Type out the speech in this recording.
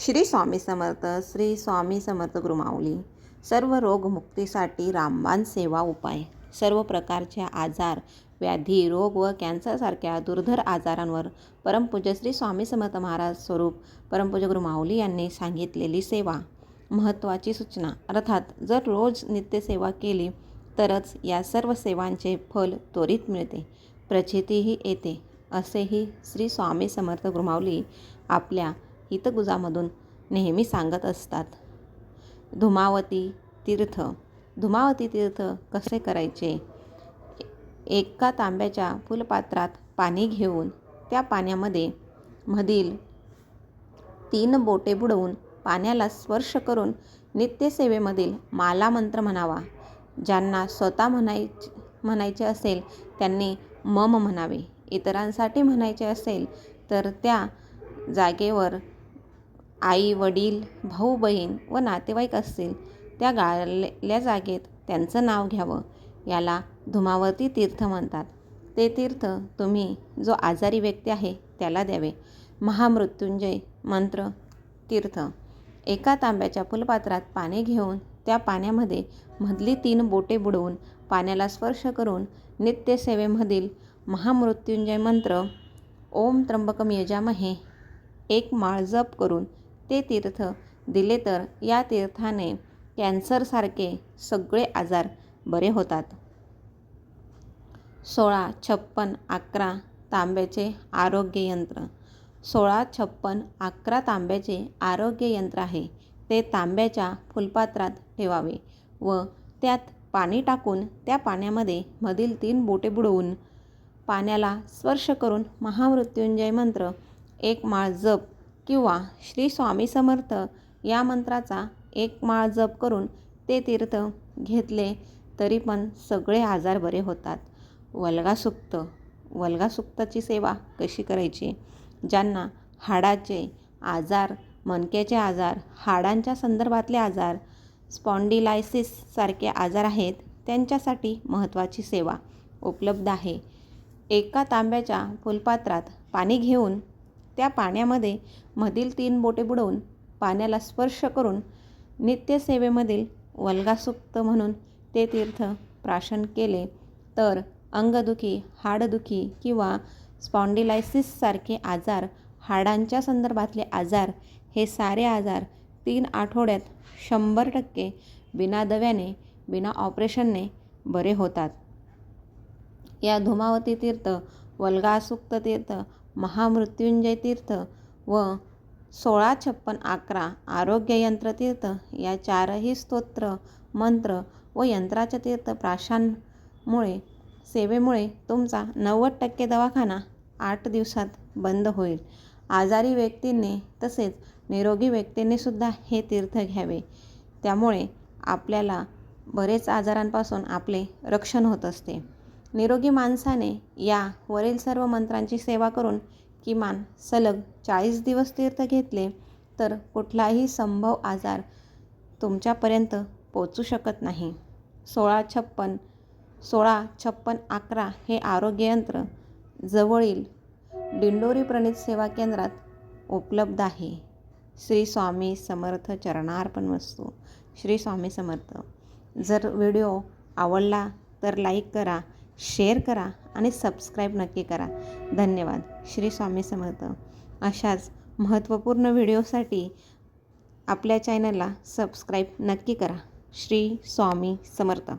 श्री स्वामी समर्थ श्री स्वामी समर्थ गुरुमाऊली. सर्व रोगमुक्तीसाठी रामबाण सेवा उपाय. सर्व प्रकारचे आजार व्याधी रोग व कॅन्सरसारख्या दुर्धर आजारांवर परमपूज्य श्री स्वामी समर्थ महाराज स्वरूप परमपूज्य गुरुमाऊली यांनी सांगितलेली सेवा. महत्त्वाची सूचना. अर्थात जर रोज नित्यसेवा केली तरच या सर्व सेवांचे फल त्वरित मिळते. प्रचितीही येते असेही श्री स्वामी समर्थ गुरुमाऊली आपल्या हितगुजामधून नेहमी सांगत असतात. धुमावती तीर्थ. धुमावती तीर्थ कसे करायचे? एका तांब्याच्या फुलपात्रात पाणी घेऊन त्या पाण्यामध्ये मधील तीन बोटे बुडवून पाण्याला स्पर्श करून नित्यसेवेमधील माला मंत्र म्हणावा. ज्यांना स्वतः म्हणायचे म्हणायचे असेल त्यांनी मम म्हणावे. इतरांसाठी म्हणायचे असेल तर त्या जागेवर आई वडील भाऊ बहीण व नातेवाईक असतील त्या गाळलेल्या जागेत त्यांचं नाव घ्यावं. याला धुमावती तीर्थ म्हणतात. ते तीर्थ तुम्ही जो आजारी व्यक्ती आहे त्याला द्यावे. महामृत्युंजय मंत्र तीर्थ. एका तांब्याच्या फुलपात्रात पाने घेऊन त्या पाण्यामध्ये मधली तीन बोटे बुडवून पाण्याला स्पर्श करून नित्यसेवेमधील महामृत्युंजय मंत्र ओम त्र्यंबकम यजामहे एक माळ जप करून ते तीर्थ दिले तर या तीर्थाने कॅन्सरसारखे सगळे आजार बरे होतात. सोळा छप्पन अकरा तांब्याचे आरोग्य यंत्र. सोळा छप्पन अकरा तांब्याचे आरोग्य यंत्र आहे. ते तांब्याच्या फुलपात्रात ठेवावे व त्यात पाणी टाकून त्या पाण्यामध्ये मधील तीन बोटे बुडवून पाण्याला स्पर्श करून महामृत्युंजय मंत्र एक माळ जप किंवा श्री स्वामी समर्थ या मंत्राचा एक माळ जप करून ते तीर्थ घेतले तरी पण सगळे आजार बरे होतात. वल्गासुक्त वल्गासुक्ताची सेवा कशी करायची? ज्यांना हाडाचे आजार मणक्याचे आजार हाडांच्या संदर्भातले आजार स्पॉन्डिलायसिससारखे आजार आहेत त्यांच्यासाठी महत्त्वाची सेवा उपलब्ध आहे. एका तांब्याच्या फुलपात्रात पाणी घेऊन त्या पाण्यामध्ये मधील तीन बोटे बुडवून पाण्याला स्पर्श करून नित्यसेवेमधील वल्गासुक्त म्हणून ते तीर्थ प्राशन केले. तर अंगदुखी हाडदुखी किंवा स्पॉन्डिलायसिससारखे आजार हाडांच्या संदर्भातले आजार हे सारे आजार तीन आठवड्यात शंभर टक्के बिना दव्याने बिना ऑपरेशनने बरे होतात. या धुमावती तीर्थ वल्गासुक्त तीर्थ महामृत्युंजय तीर्थ व सोळा छप्पन अकरा आरोग्य यंत्रतीर्थ या चारही स्तोत्र मंत्र व यंत्राच्या तीर्थ प्राशांमुळे सेवेमुळे तुमचा नव्वद टक्के दवाखाना आठ दिवसात बंद होईल. आजारी व्यक्तींनी तसेच निरोगी व्यक्तींनीसुद्धा हे तीर्थ घ्यावे. त्यामुळे आपल्याला बरेच आजारांपासून आपले रक्षण होत असते. निरोगी माणसाने या वरील सर्व मंत्रांची सेवा करून किमान सलग चाळीस दिवस तीर्थ घेतले तर कुठलाही संभव आजार तुमच्यापर्यंत पोचू शकत नाही. सोळा छप्पन सोळा छप्पन अकरा हे आरोग्ययंत्र जवळील दिंडोरी प्रणित सेवा केंद्रात उपलब्ध आहे. श्री स्वामी समर्थ चरणार्पण वस्तू. श्री स्वामी समर्थ. जर व्हिडिओ आवडला तर लाईक करा शेअर करा आणि सबस्क्राईब नक्की करा. धन्यवाद. श्री स्वामी समर्थ. अशाच महत्त्वपूर्ण व्हिडिओसाठी आपल्या चॅनलला सबस्क्राईब नक्की करा. श्री स्वामी समर्थ.